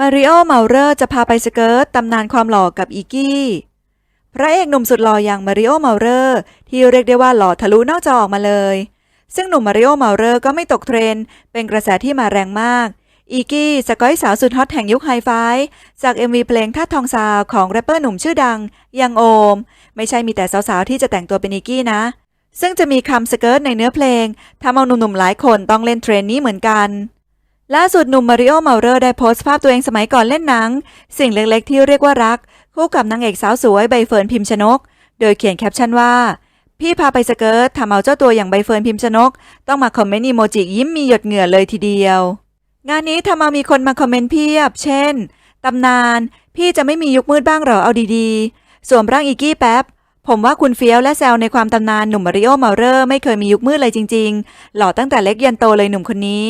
มาริโอเมาเรอร์จะพาไปสเกิร์ตตำนานความหล่อกับอีกี้ พระเอกหนุ่มสุดหล่ออย่างมาริโอเมาเรอร์ที่เรียกได้ว่าหล่อทะลุนอกจอออกมาเลย ซึ่งหนุ่มมาริโอเมาเรอร์ก็ไม่ตกเทรน เป็นกระแสที่มาแรงมาก อีกี้สกอยสาวสุดฮอตแห่งยุคไฮไฟจาก MV เพลงท่าทองซาวของแรปเปอร์หนุ่มชื่อดัง ยังโอม ไม่ใช่มีแต่สาวๆที่จะแต่งตัวเป็นอีกี้นะ ซึ่งจะมีคำสเกิร์ตในเนื้อเพลงทำเอาหนุ่มๆหลายคนต้องเล่นเทรนนี้เหมือนกัน ล่าสุดหนุ่มมาริโอเมาเรอร์ได้โพสต์ภาพตัวเองสมัยก่อนเล่นหนัง สิ่งเล็กๆที่เรียกว่ารัก คู่กับนางเอกสาวสวยใบเฟิร์นพิมชนก โดยเขียนแคปชั่นว่า พี่พาไปสเกิร์ตทำเอาเจ้าตัวอย่างใบเฟิร์นพิมชนก ต้องมาคอมเมนต์อีโมจิยิ้มมีหยดเหงื่อเลยทีเดียว งานนี้ทำเอามีคนมาคอมเมนต์เพียบ เช่นตำนาน พี่จะไม่มียุคมืดบ้างหรอเอาดีๆสวมร่างอีกี้แป๊บผมว่าคุณเฟี้ยวและแซวในความตำนานหนุ่มมาริโอเมาเรอร์ไม่เคยมียุคมืดเลยจริง ๆ หล่อตั้งแต่เล็กยันโตเลยหนุ่มคนนี้